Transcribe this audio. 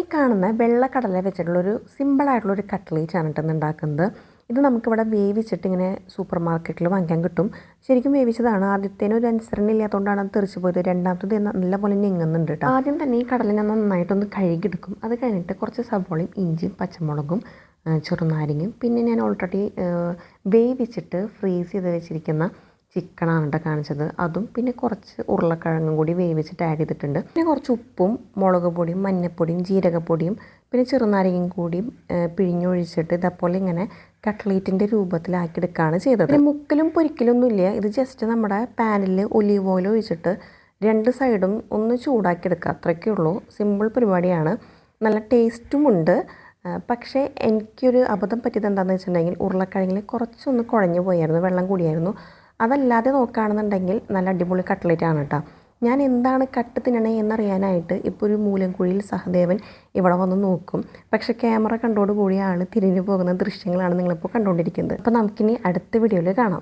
ഈ കാണുന്ന വെള്ളക്കടല വെച്ചിട്ടുള്ളൊരു സിമ്പിളായിട്ടുള്ളൊരു കട്ട്ലേറ്റ് ആണ് കേട്ടോ ഉണ്ടാക്കുന്നത് ഇത് നമുക്കിവിടെ വേവിച്ചിട്ട് ഇങ്ങനെ സൂപ്പർ മാർക്കറ്റിൽ വാങ്ങിക്കാൻ കിട്ടും. ശരിക്കും വേവിച്ചതാണ്. ആദ്യത്തേന് ഒരു അനുസരണ ഇല്ലാത്തതുകൊണ്ടാണ് അത് തെറിച്ച് പോയത്. രണ്ടാമത്തത് നല്ലപോലെ ഞെങ്ങുന്നുണ്ട് കേട്ടോ. ആദ്യം തന്നെ ഈ കടല കടലിനെ നന്നായിട്ടൊന്ന് കഴുകിയെടുക്കും. അത് കഴിഞ്ഞിട്ട് കുറച്ച് സവോളയും ഇഞ്ചിയും പച്ചമുളകും ചെറുനാരങ്ങയും പിന്നെ ഞാൻ ഓൾറെഡി വേവിച്ചിട്ട് ഫ്രീസ് ചെയ്ത് വെച്ചിരിക്കുന്ന ചിക്കനാണ് കേട്ടോ കാണിച്ചത്. അതും പിന്നെ കുറച്ച് ഉരുളക്കിഴങ്ങും കൂടി വേവിച്ചിട്ട് ആഡ് ചെയ്തിട്ടുണ്ട്. പിന്നെ കുറച്ച് ഉപ്പും മുളക് പൊടിയും മഞ്ഞൾപ്പൊടിയും ജീരകപ്പൊടിയും പിന്നെ ചെറുനാരങ്ങയും കൂടിയും പിഴിഞ്ഞൊഴിച്ചിട്ട് ഇതേപോലെ ഇങ്ങനെ കട്ട്ലേറ്റിന്റെ രൂപത്തിലാക്കിയെടുക്കുകയാണ് ചെയ്തത്. പിന്നെ മുക്കലും പൊരിക്കലൊന്നുമില്ല ഇത് ജസ്റ്റ് നമ്മുടെ പാനിൽ ഒലീവ് ഓയിൽ ഒഴിച്ചിട്ട് രണ്ട് സൈഡും ഒന്ന് ചൂടാക്കിയെടുക്കുക അത്രയ്ക്കേ ഉള്ളൂ. സിമ്പിൾ പരിപാടിയാണ്. നല്ല ടേസ്റ്റും ഉണ്ട്. ആ, പക്ഷേ എനിക്കൊരു അബദ്ധം പറ്റിയത് എന്താണെന്ന് വെച്ചിട്ടുണ്ടെങ്കിൽ ഉരുളക്കിഴങ്ങിൽ കുറച്ചൊന്ന് കുഴഞ്ഞു പോയായിരുന്നു. വെള്ളം കൂടിയായിരുന്നു. അതല്ലാതെ നോക്കുകയാണെന്നുണ്ടെങ്കിൽ നല്ല അടിപൊളി കട്ട്ലറ്റ് ആണ് കേട്ടോ ഞാൻ എന്താണ് കട്ട് തിന്നണേ എന്നറിയാനായിട്ട് ഇപ്പോൾ ഒരു മൂലംകുഴിയിൽ സഹദേവൻ ഇവിടെ വന്ന് നോക്കും. പക്ഷേ ക്യാമറ കണ്ടോടുകൂടി ആൾ തിരിഞ്ഞു പോകുന്ന ദൃശ്യങ്ങളാണ് നിങ്ങളിപ്പോൾ കണ്ടുകൊണ്ടിരിക്കുന്നത് അപ്പോൾ നമുക്കിനി അടുത്ത വീഡിയോയിൽ കാണാം.